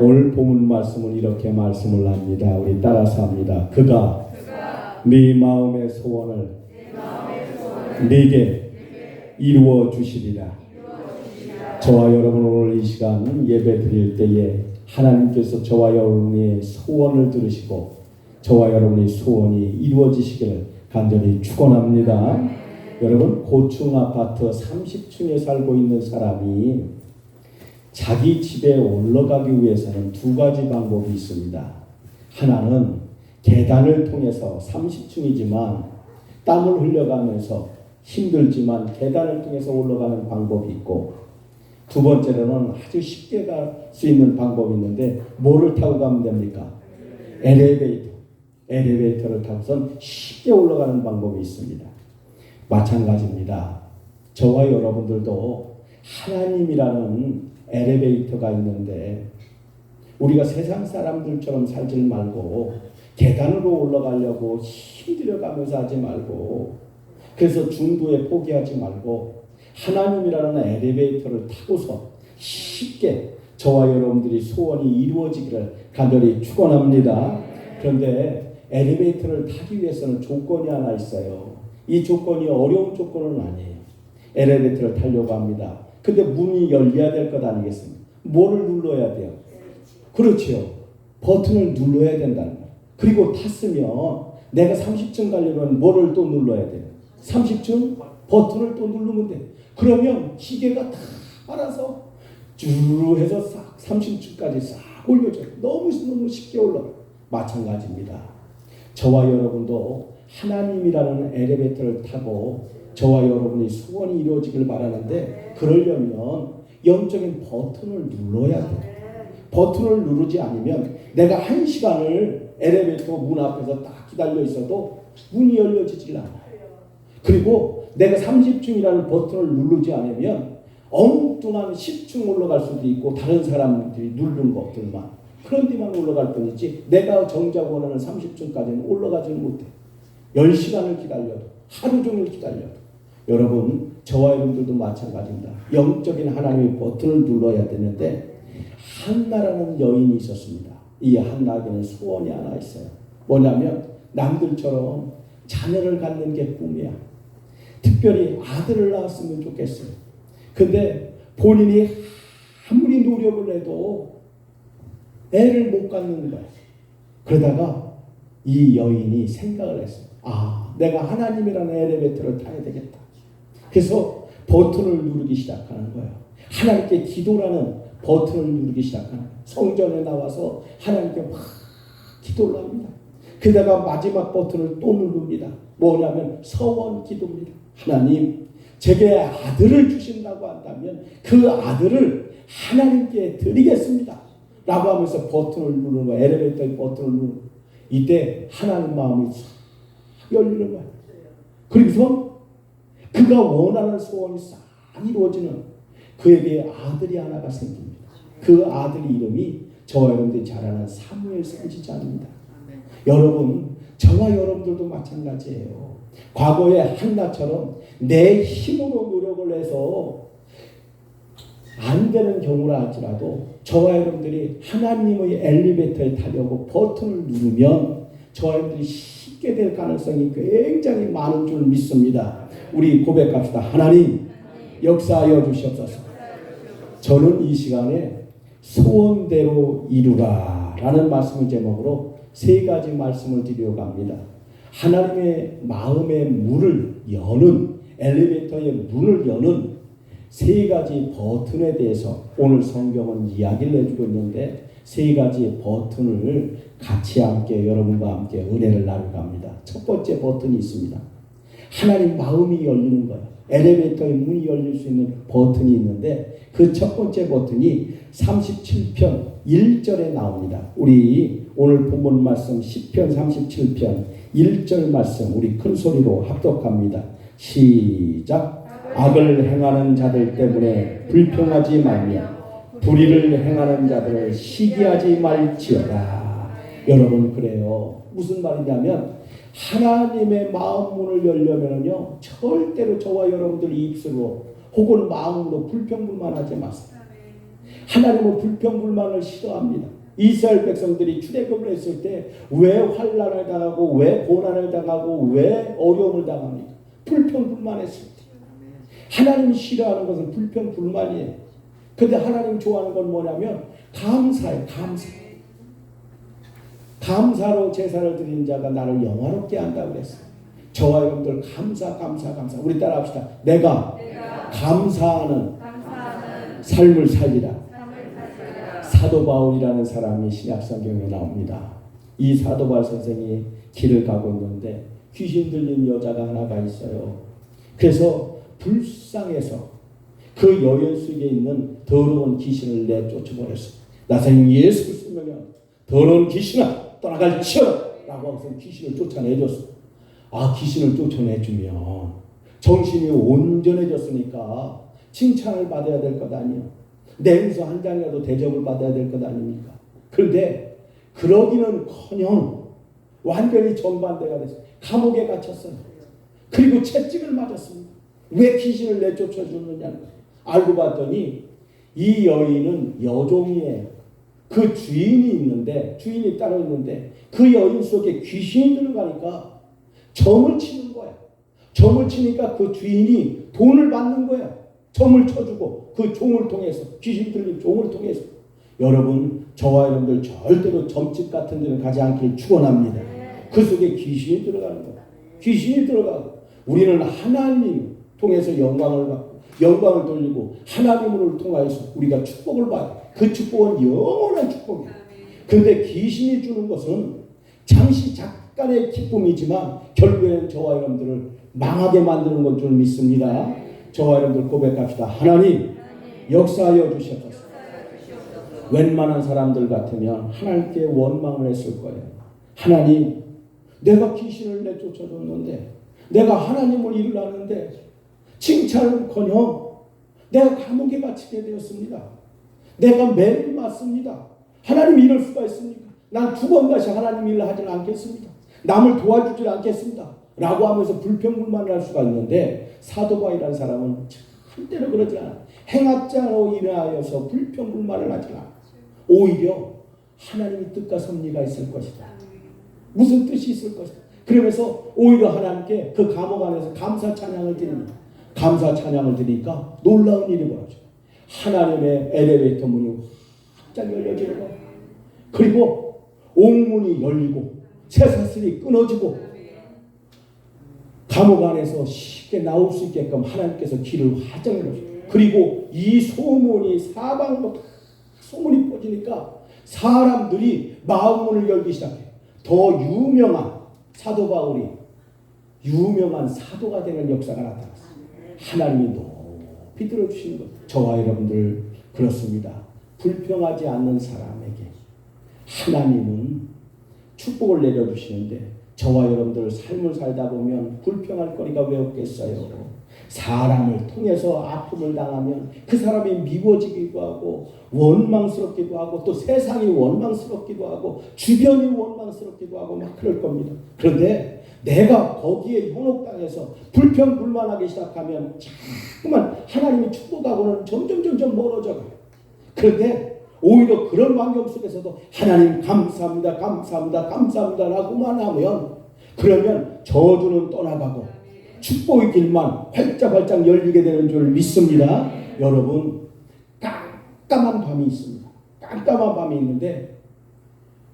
오늘 본문 말씀은 이렇게 말씀을 합니다. 우리 따라서 합니다. 그가 네 마음의 소원을 네게 이루어 주시리라. 저와 여러분 오늘 이 시간 예배 드릴 때에 하나님께서 저와 여러분의 소원을 들으시고 저와 여러분의 소원이 이루어지시기를 간절히 축원합니다. 여러분 고층 아파트 30층에 살고 있는 사람이 자기 집에 올라가기 위해서는 두 가지 방법이 있습니다. 하나는 계단을 통해서 30층이지만 땀을 흘려가면서 힘들지만 계단을 통해서 올라가는 방법이 있고 두 번째로는 아주 쉽게 갈 수 있는 방법이 있는데 뭐를 타고 가면 됩니까? 엘리베이터. 엘리베이터를 타고선 쉽게 올라가는 방법이 있습니다. 마찬가지입니다. 저와 여러분들도 하나님이라는 엘리베이터가 있는데 우리가 세상 사람들처럼 살지 말고 계단으로 올라가려고 힘들어가면서 하지 말고 그래서 중도에 포기하지 말고 하나님이라는 엘리베이터를 타고서 쉽게 저와 여러분들이 소원이 이루어지기를 간절히 축원합니다. 그런데 엘리베이터를 타기 위해서는 조건이 하나 있어요. 이 조건이 어려운 조건은 아니에요. 엘리베이터를 타려고 합니다. 근데 문이 열려야 될 것 아니겠습니까? 뭐를 눌러야 돼요? 그렇지요. 버튼을 눌러야 된다는 거예요. 그리고 탔으면 내가 30층 가려면 뭐를 또 눌러야 돼요? 30층 버튼을 또 누르면 돼. 그러면 기계가 다 알아서 쭈르 해서 싹 30층까지 싹 올려줘요. 너무 너무 쉽게 올라. 마찬가지입니다. 저와 여러분도 하나님이라는 엘리베이터를 타고 저와 여러분이 소원이 이루어지길 바라는데 그러려면 영적인 버튼을 눌러야 돼요. 버튼을 누르지 않으면 내가 한 시간을 엘리베이터 문 앞에서 딱 기다려 있어도 문이 열려지질 않아요. 그리고 내가 30층이라는 버튼을 누르지 않으면 엉뚱한 10층 올라갈 수도 있고 다른 사람들이 누른 것들만 그런 데만 올라갈 뿐이지 내가 정작 원하는 30층까지는 올라가지 못해. 10시간을 기다려도 하루 종일 기다려도 여러분 저와 여러분들도 마찬가지입니다. 영적인 하나님의 버튼을 눌러야 되는데 한나라는 여인이 있었습니다. 이 한나에게는 소원이 하나 있어요. 뭐냐면 남들처럼 자녀를 갖는 게 꿈이야. 특별히 아들을 낳았으면 좋겠어요. 근데 본인이 아무리 노력을 해도 애를 못 갖는 거야. 그러다가 이 여인이 생각을 했어요. 아, 내가 하나님이라는 엘리베이터를 타야 되겠다. 그래서 버튼을 누르기 시작하는 거예요. 하나님께 기도라는 버튼을 누르기 시작하는 거예요. 성전에 나와서 하나님께 막 기도를 합니다. 그러다가 마지막 버튼을 또 누릅니다. 뭐냐면 서원 기도입니다. 하나님, 제게 아들을 주신다고 한다면 그 아들을 하나님께 드리겠습니다. 라고 하면서 버튼을 누르는 거야. 엘리베이터의 버튼을 누르는 거야. 이때 하나님 마음이 싹 열리는 거야. 그래서 그가 원하는 소원이 싹 이루어지는 그에게 아들이 하나가 생깁니다. 그 아들 이름이 저와 여러분들이 잘 아는 사무엘 선지자입니다. 여러분, 저와 여러분들도 마찬가지예요. 과거의 한나처럼 내 힘으로 노력을 해서 안 되는 경우라 할지라도 저와 여러분들이 하나님의 엘리베이터에 타려고 버튼을 누르면 저와 여러분들이 쉽게 될 가능성이 굉장히 많은 줄 믿습니다. 우리 고백합시다. 하나님 역사하여 주시옵소서. 저는 이 시간에 소원대로 이루라 라는 말씀을 제목으로 세 가지 말씀을 드리려고 합니다. 하나님의 마음의 문을 여는 엘리베이터의 문을 여는 세 가지 버튼에 대해서 오늘 성경은 이야기를 해주고 있는데 세 가지 버튼을 같이 함께 여러분과 함께 은혜를 나누고 합니다. 첫 번째 버튼이 있습니다. 하나님 마음이 열리는 거예요. 엘리베이터의 문이 열릴 수 있는 버튼이 있는데 그 첫 번째 버튼이 37편 1절에 나옵니다. 우리 오늘 본문 말씀 10편 37편 1절 말씀 우리 큰 소리로 합독합니다. 시작. 악을 행하는 자들 때문에 불평하지 말며 불의를 행하는 자들을 시기하지 말지어다. 여러분 그래요. 무슨 말이냐면 하나님의 마음 문을 열려면요 절대로 저와 여러분들 입술로 혹은 마음으로 불평불만 하지 마세요. 하나님은 불평불만을 싫어합니다. 이스라엘 백성들이 출애굽을 했을 때 왜 환란을 당하고 왜 고난을 당하고 왜 어려움을 당합니까? 불평불만했을 때. 하나님이 싫어하는 것은 불평불만이에요. 근데 하나님 좋아하는 건 뭐냐면 감사예요. 감사. 감사로 제사를 드리는 자가 나를 영화롭게 한다고 그랬어요. 저와 여러분들 감사 감사 감사. 우리 따라 합시다. 내가 감사하는 삶을 살리라. 사도 바울이라는 사람이 신약 성경에 나옵니다. 이 사도 바울 선생이 길을 가고 있는데 귀신 들린 여자가 하나가 있어요. 그래서 불쌍해서 그 여인 속에 있는 더러운 귀신을 내쫓아버렸어요. 나사님 예수 그리스도면 더러운 귀신아 떠나갈지어라 라고 하면서 귀신을 쫓아내줬어. 아 귀신을 쫓아내주면 정신이 온전해졌으니까 칭찬을 받아야 될 것 아니에요. 냄새 한 장이라도 대접을 받아야 될 것 아닙니까? 그런데 그러기는커녕 완전히 정반대가 됐어요. 감옥에 갇혔어요. 그리고 채찍을 맞았습니다. 왜 귀신을 내쫓아 줬느냐? 알고 봤더니 이 여인은 여종이에요. 그 주인이 있는데 주인이 따로 있는데 그 여인 속에 귀신이 들어가니까 점을 치는 거야. 점을 치니까 그 주인이 돈을 받는 거야. 점을 쳐주고 그 종을 통해서 귀신 들린 종을 통해서 여러분 저와 여러분들 절대로 점집 같은 데는 가지 않길 축원합니다. 그 속에 귀신이 들어가는 거야. 귀신이 들어가고 우리는 하나님 통해서 영광을 받고 영광을 돌리고 하나님을 통하여서 우리가 축복을 받아. 그 축복은 영원한 축복이야. 근데 귀신이 주는 것은 잠시 잠깐의 기쁨이지만 결국에는 저와 여러분들을 망하게 만드는 것줄 믿습니다. 저와 여러분들 고백합시다. 하나님 역사하여 주시옵소서. 웬만한 사람들 같으면 하나님께 원망을 했을 거예요. 하나님, 내가 귀신을 내쫓아줬는데, 내가 하나님을 일하는데, 칭찬은커녕 내가 감옥에 갇히게 되었습니다. 내가 매를 맞습니다. 하나님 이럴 수가 있습니까? 난 두 번 다시 하나님 일을 하지 않겠습니다. 남을 도와주지 않겠습니다. 라고 하면서 불평불만을 할 수가 있는데 사도바이라는 사람은 절대로 그러지 않아. 행악자로 인하여서 불평불만을 하지 않아. 오히려 하나님의 뜻과 섭리가 있을 것이다. 무슨 뜻이 있을 것이다. 그러면서 오히려 하나님께 그 감옥 안에서 감사 찬양을 드립니다. 감사 찬양을 드리니까 놀라운 일이 벌어져. 하나님의 엘리베이터 문이 활짝 열려지는 거예요. 그리고 옥문이 열리고 쇠사슬이 끊어지고 감옥 안에서 쉽게 나올 수 있게끔 하나님께서 길을 활짝 열어주세요. 그리고 이 소문이 사방으로 다 소문이 퍼지니까 사람들이 마음문을 열기 시작해요. 더 유명한 사도 바울이 유명한 사도가 되는 역사가 나타났어요. 하나님이 높이 들어주시는 것. 저와 여러분들 그렇습니다. 불평하지 않는 사람에게 하나님은 축복을 내려주시는데 저와 여러분들 삶을 살다 보면 불평할 거리가 왜 없겠어요? 사람을 통해서 아픔을 당하면 그 사람이 미워지기도 하고 원망스럽기도 하고 또 세상이 원망스럽기도 하고 주변이 원망스럽기도 하고 막 그럴 겁니다. 그런데 내가 거기에 현혹당해서 불평불만하기 시작하면 자꾸만 하나님의 축복하고는 점점 점점 멀어져 가요. 그런데 오히려 그런 환경 속에서도 하나님 감사합니다, 감사합니다, 감사합니다라고만 하면 그러면 저주는 떠나가고 축복의 길만 활짝활짝 열리게 되는 줄 믿습니다. 여러분 깜깜한 밤이 있습니다. 깜깜한 밤이 있는데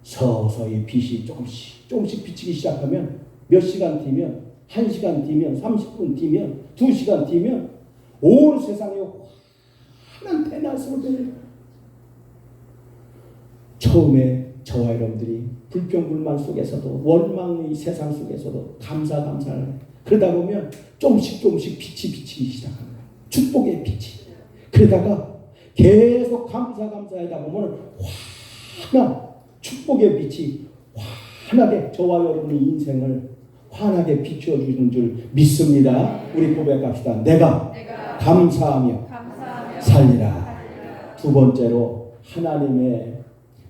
서서히 빛이 조금씩 조금씩 비치기 시작하면 몇 시간 뒤면 한 시간 뒤면 30분 뒤면 두 시간 뒤면 온 세상에 환한 변해요. 처음에 저와 여러분들이 불평불만 속에서도 원망의 세상 속에서도 감사 감사를. 그러다 보면 조금씩 조금씩 빛이 비치기 시작합니다. 축복의 빛이. 그러다가 계속 감사 감사하다 보면 환한 축복의 빛이 환하게 저와 여러분의 인생을 환하게 비추어 주는 줄 믿습니다. 우리 고백합시다. 내가, 감사하며, 살리라. 두 번째로 하나님의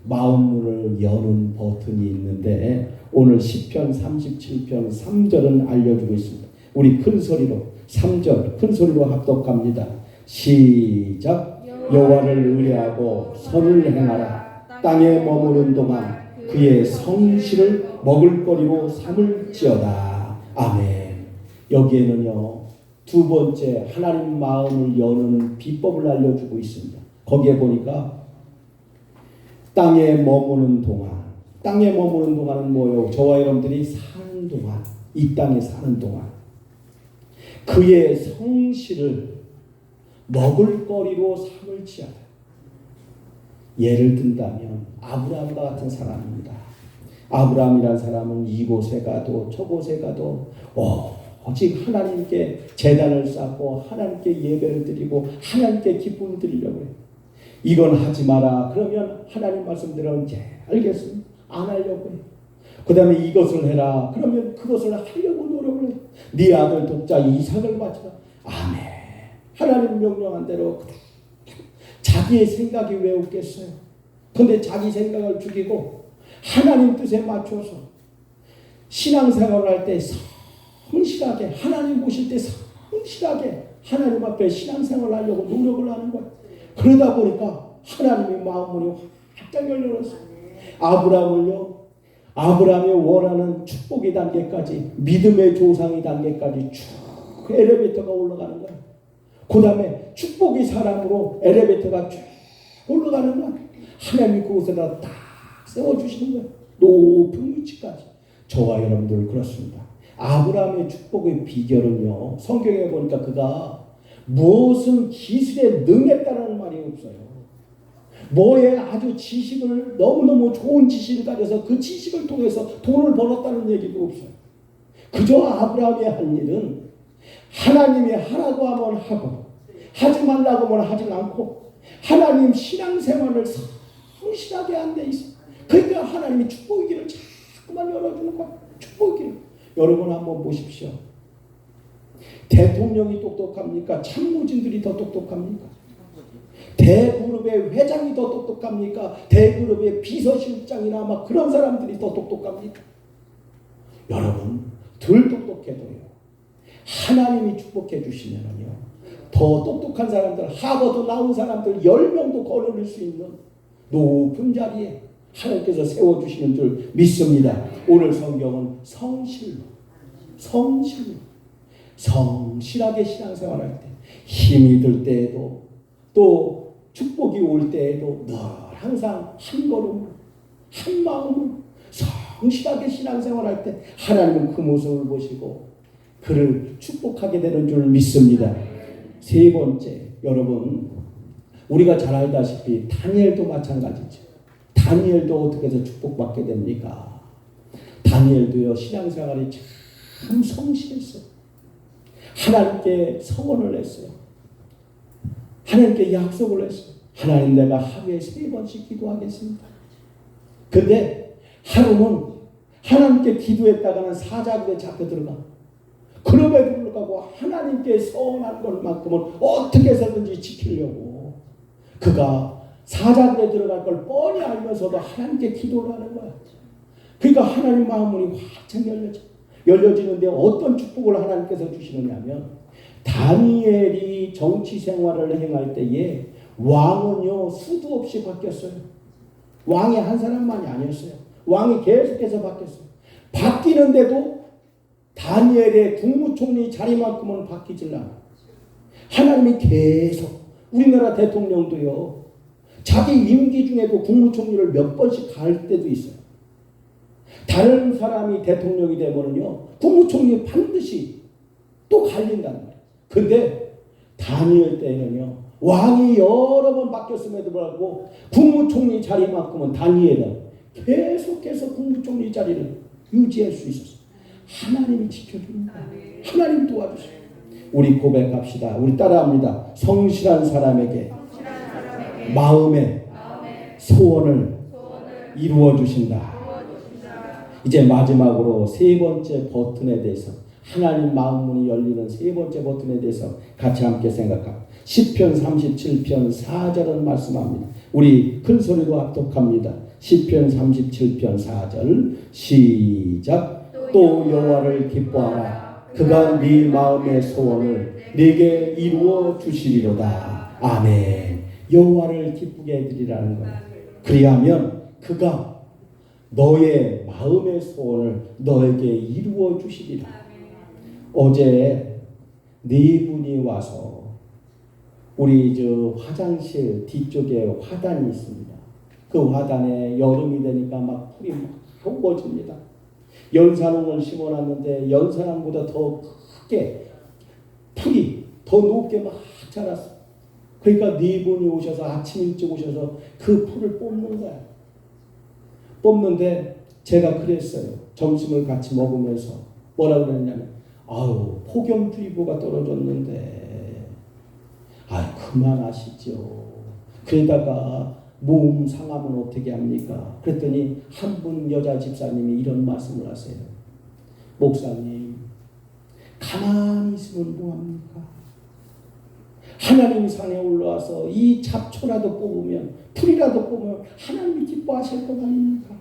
마음문을 여는 버튼이 있는데 오늘 10편 37편 3절은 알려주고 있습니다. 우리 큰 소리로 3절 큰 소리로 합독합니다. 시작 여호와를 의뢰하고 선을 행하라 땅에 머무는 동안 그의 성실을 먹을거리로 삼을지어다 아멘 여기에는요 두 번째 하나님 마음을 여는 비법을 알려주고 있습니다 거기에 보니까 땅에 머무는 동안 땅에 머무는 동안은 뭐예요? 저와 여러분들이 사는 동안 이 땅에 사는 동안 그의 성실을 먹을거리로 삼을지어다. 예를 든다면 아브라함과 같은 사람입니다. 아브라함이란 사람은 이곳에 가도 저곳에 가도 오직 하나님께 재단을 쌓고 하나님께 예배를 드리고 하나님께 기쁨을 드리려고 해요. 이건 하지 마라. 그러면 하나님 말씀대로 이제 알겠습니다. 안 하려고 해요. 그 다음에 이것을 해라. 그러면 그것을 하려고 노력을 해요. 네 아들 독자 이삭을 바쳐라. 아멘. 하나님 명령한 대로 자기의 생각이 왜 없겠어요? 근데 자기 생각을 죽이고 하나님 뜻에 맞춰서 신앙생활을 할 때 성실하게 하나님 보실 때 성실하게 하나님 앞에 신앙생활을 하려고 노력을 하는 거예요. 그러다 보니까 하나님의 마음문이 활짝 열려졌어요. 아브라함을요. 아브라함이 원하는 축복의 단계까지 믿음의 조상의 단계까지 쭉 엘리베이터가 올라가는 거예요. 그 다음에 축복의 사람으로 엘리베이터가 쭉 올라가는 거예요. 하나님이 그곳에다 딱 세워주시는 거예요. 높은 위치까지. 저와 여러분들 그렇습니다. 아브라함의 축복의 비결은요. 성경에 보니까 그가 무엇은 기술에 능했다는 말이 없어요. 뭐에 아주 지식을 너무너무 좋은 지식을 가져서 그 지식을 통해서 돈을 벌었다는 얘기도 없어요. 그저 아브라함이 한 일은 하나님이 하라고 하면 하고 하지 말라고 하면 하지 않고 하나님 신앙생활을 성실하게 한 데 있어. 그러니까 하나님이 축복의 길을 자꾸만 열어주는 거야. 축복의 길. 여러분 한번 보십시오. 대통령이 똑똑합니까? 참모진들이 더 똑똑합니까? 대그룹의 회장이 더 똑똑합니까? 대그룹의 비서실장이나 막 그런 사람들이 더 똑똑합니까? 여러분, 덜 똑똑해도요. 하나님이 축복해 주시면은요. 더 똑똑한 사람들, 하버드 나온 사람들 10명도 거느릴 수 있는 높은 자리에 하나님께서 세워주시는 줄 믿습니다. 오늘 성경은 성실로, 성실로, 성실하게 신앙생활할 때, 힘이 들 때에도, 또 축복이 올 때에도 늘 항상 한 걸음, 한 마음으로 성실하게 신앙생활할 때 하나님은 그 모습을 보시고 그를 축복하게 되는 줄 믿습니다. 세 번째, 여러분, 우리가 잘 알다시피 다니엘도 마찬가지죠. 다니엘도 어떻게 해서 축복받게 됩니까? 다니엘도요, 신앙생활이 참 성실했어요. 하나님께 서원을 했어요. 하나님께 약속을 했어요. 하나님 내가 하루에 세 번씩 기도하겠습니다. 근데 하루는 하나님께 기도했다가는 사자굴에 잡혀 들어가. 그럼에도 불구하고 하나님께 서운한 것만큼은 어떻게 해서든지 지키려고 그가 사자굴에 들어갈 걸 뻔히 알면서도 하나님께 기도를 하는 거야. 그러니까 하나님 마음문이 활짝 열려져. 열려지는데 어떤 축복을 하나님께서 주시느냐면 다니엘이 정치 생활을 행할 때에 왕은요 수도 없이 바뀌었어요. 왕이 한 사람만이 아니었어요. 왕이 계속해서 바뀌었어요. 바뀌는데도 다니엘의 국무총리 자리만큼은 바뀌질 않아. 하나님이 계속 우리나라 대통령도요. 자기 임기 중에도 국무총리를 몇 번씩 갈 때도 있어요. 다른 사람이 대통령이 되면은요. 국무총리 반드시 또 갈린다는 거예요. 근데 다니엘 때는요. 왕이 여러 번 바뀌었음에도 불구하고 국무총리 자리만큼은 다니엘은 계속해서 국무총리 자리를 유지할 수 있었어요. 하나님이 지켜줍니다. 하나님 도와주세요. 우리 고백합시다. 우리 따라합니다. 성실한 사람에게 마음의 소원을 이루어 주신다. 이제 마지막으로 세 번째 버튼에 대해서 하나님 마음 문이 열리는 세 번째 버튼에 대해서 같이 함께 생각합니다. 10편 37편 4절은 말씀합니다. 우리 큰 소리로 합독합니다. 10편 37편 4절 시작 또 여호와를 기뻐하라 그가 네 마음의 소원을 네게 이루어 주시리로다. 아멘. 여호와를 기쁘게 해드리라는 거야. 그리하면 그가 너의 마음의 소원을 너에게 이루어 주시리라. 어제 네 분이 와서 우리 저 화장실 뒤쪽에 화단이 있습니다. 그 화단에 여름이 되니까 막 풀이 막 우거집니다. 연산홍을 심어놨는데 연산홍보다 더 크게 풀이 더 높게 막 자랐어. 그러니까 네 분이 오셔서 아침 일찍 오셔서 그 풀을 뽑는 거야. 뽑는데 제가 그랬어요. 점심을 같이 먹으면서 뭐라 그랬냐면 아유 폭염주의보가 떨어졌는데 아 그만하시죠. 그러다가 몸 상하면 어떻게 합니까? 그랬더니 한 분 여자 집사님이 이런 말씀을 하세요. 목사님 가만히 있으면 뭐합니까? 하나님 산에 올라와서 이 잡초라도 뽑으면 풀이라도 뽑으면 하나님이 기뻐하실 것 아닙니까?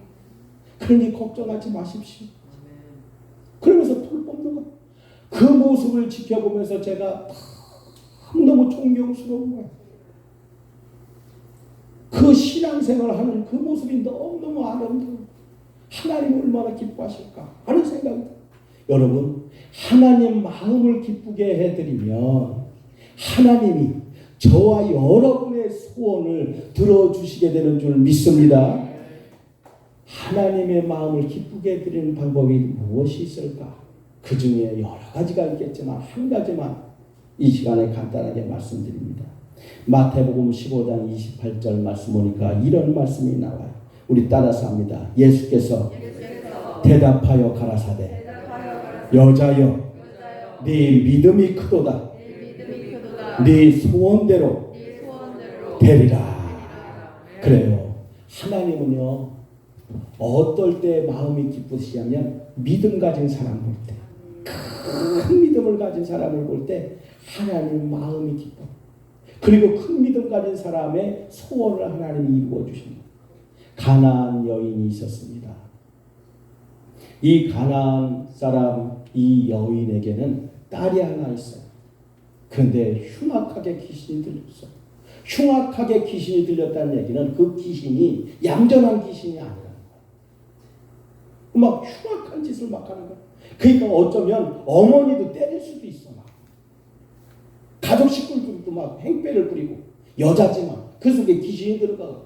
그러니 걱정하지 마십시오. 그러면서 풀 뽑는 거. 그 모습을 지켜보면서 제가 너무 존경스러운 거예요. 그 신앙생활을 하는 그 모습이 너무너무 아름다워. 하나님 얼마나 기뻐하실까 하는 생각이 들어요. 여러분, 하나님 마음을 기쁘게 해드리면 하나님이 저와 여러분의 소원을 들어주시게 되는 줄 믿습니다. 하나님의 마음을 기쁘게 해드리는 방법이 무엇이 있을까? 그 중에 여러 가지가 있겠지만 한 가지만 이 시간에 간단하게 말씀드립니다. 마태복음 15장 28절 말씀 보니까 이런 말씀이 나와요. 우리 따라서 합니다. 예수께서 대답하여 가라사대 여자여 네 믿음이 크도다 네 소원대로 되리라 그래요. 하나님은요 어떨 때 마음이 기쁘시냐면 믿음 가진 사람 볼 때, 큰 믿음을 가진 사람을 볼 때 하나님 마음이 기뻐. 그리고 큰 믿음 가진 사람의 소원을 하나님이 이루어 주십니다. 가나안 여인이 있었습니다. 이 가나안 사람 이 여인에게는 딸이 하나 있어요. 그런데 흉악하게 귀신이 들렸어. 흉악하게 귀신이 들렸다는 얘기는 그 귀신이 얌전한 귀신이 아니라 막 흉악한 짓을 막 하는 거야. 그러니까 어쩌면 어머니도 때릴 수도 있어. 막. 가족 식구들도 막 행패를 부리고 여자지만 그 속에 귀신이 들어가고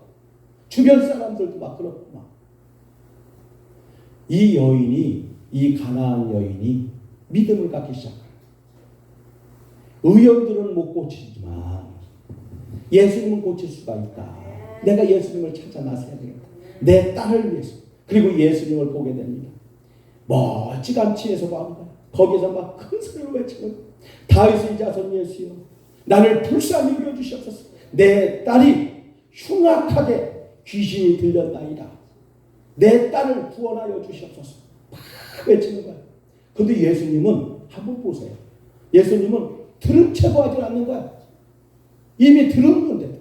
주변 사람들도 막 그렇고 막. 이 여인이 이 가나안 여인이 믿음을 갖기 시작해요. 의원들은 못 고치지만 예수님은 고칠 수가 있다. 내가 예수님을 찾아 나서야 되겠다. 내 딸을 위해서. 그리고 예수님을 보게 됩니다. 멀찌감치 해서 봅니다. 거기서 막 큰 소리로 외치는 다윗의 자손 예수여 나를 불쌍히 여겨주시옵소서. 내 딸이 흉악하게 귀신이 들렸나이다. 내 딸을 구원하여 주시옵소서. 막 외치는 거야 근데 예수님은 한번 보세요. 예수님은 들은 채고 하지 않는 거야. 이미 들은 건데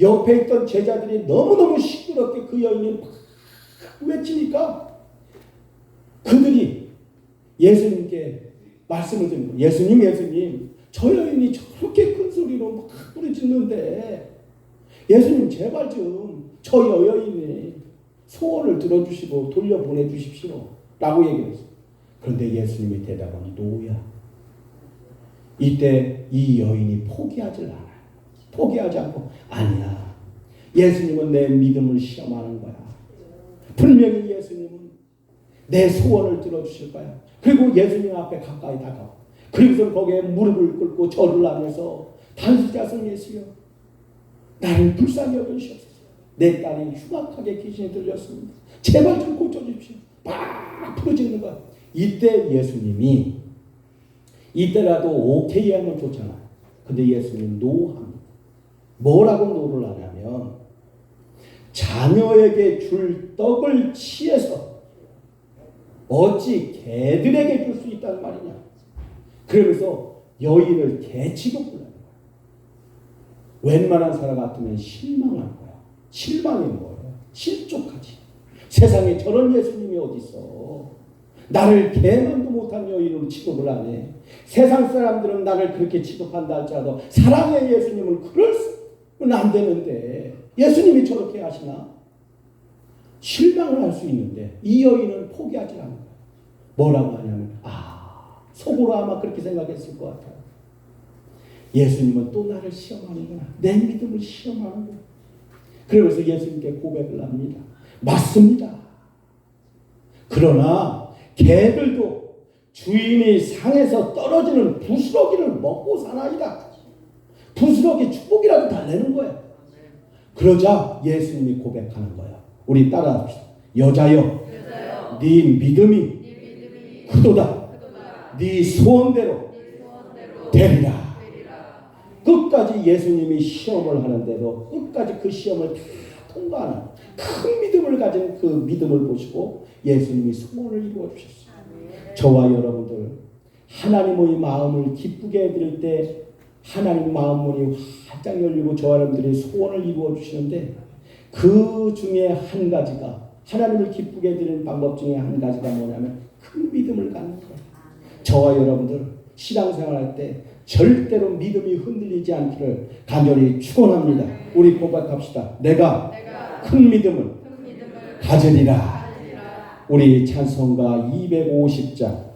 옆에 있던 제자들이 너무너무 시끄럽게 그 여인이 막 외치니까 그들이 예수님께 말씀을 거예요. 예수님, 예수님, 저 여인이 저렇게 큰 소리로 막 부르짖는데 예수님 제발 좀 저 여인의 소원을 들어주시고 돌려보내 주십시오. 라고 얘기했어요. 그런데 예수님이 대답은 노야. 이때 이 여인이 포기하지 않아요. 포기하지 않고 아니야. 예수님은 내 믿음을 시험하는 거야. 분명히 예수님은 내 소원을 들어주실 거야. 그리고 예수님 앞에 가까이 다가와. 그리고서 거기에 무릎을 꿇고 절을 하면서 단수자성 예수여 나를 불쌍히 여겨주시옵소서. 내 딸이 흉악하게 귀신이 들렸습니다. 제발 좀 고쳐주십시오. 막 부르짖는 거야. 이때 예수님이 이때라도 오케이 하면 좋잖아. 근데 예수님 노합니다. 뭐라고 노를 하냐면 자녀에게 줄 떡을 취해서 어찌 개들에게 줄 수 있단 말이냐. 그러면서 여인을 개치고 불러요. 웬만한 사람 같으면 실망할 거야. 실망인 거예요. 실족하지. 세상에 저런 예수님이 어딨어. 나를 개만도 못한 여인으로 취급을 하네. 세상 사람들은 나를 그렇게 취급한다 할지라도 사랑의 예수님은 그럴 수 그건 안 되는데 예수님이 저렇게 하시나? 실망을 할 수 있는데 이 여인은 포기하지 않는 거예요. 뭐라고 하냐면 아 속으로 아마 그렇게 생각했을 것 같아요. 예수님은 또 나를 시험하는구나. 내 믿음을 시험하는구나. 그러면서 예수님께 고백을 합니다. 맞습니다. 그러나 개들도 주인이 상에서 떨어지는 부스러기를 먹고 사나이다. 부스러기 축복이라도 달래는 거예요. 그러자 예수님이 고백하는 거야. 우리 따라 합시다. 여자여, 네 믿음이 크도다. 네 소원대로 되리라. 끝까지 예수님이 시험을 하는데도 끝까지 그 시험을 다 통과하는 큰 믿음을 가진 그 믿음을 보시고 예수님이 소원을 이루어 주셨어요. 저와 여러분들 하나님의 마음을 기쁘게 해드릴 때 하나님 마음 문이 활짝 열리고 저와 여러분들이 소원을 이루어 주시는데 그 중에 한 가지가 하나님을 기쁘게 해드리는 방법 중에 한 가지가 뭐냐면 큰 믿음을 갖는 거예요. 저와 여러분들 신앙생활할 때 절대로 믿음이 흔들리지 않기를 간절히 축원합니다. 우리 고백합시다. 내가 큰 믿음을 가지리라. 우리 찬송가 250장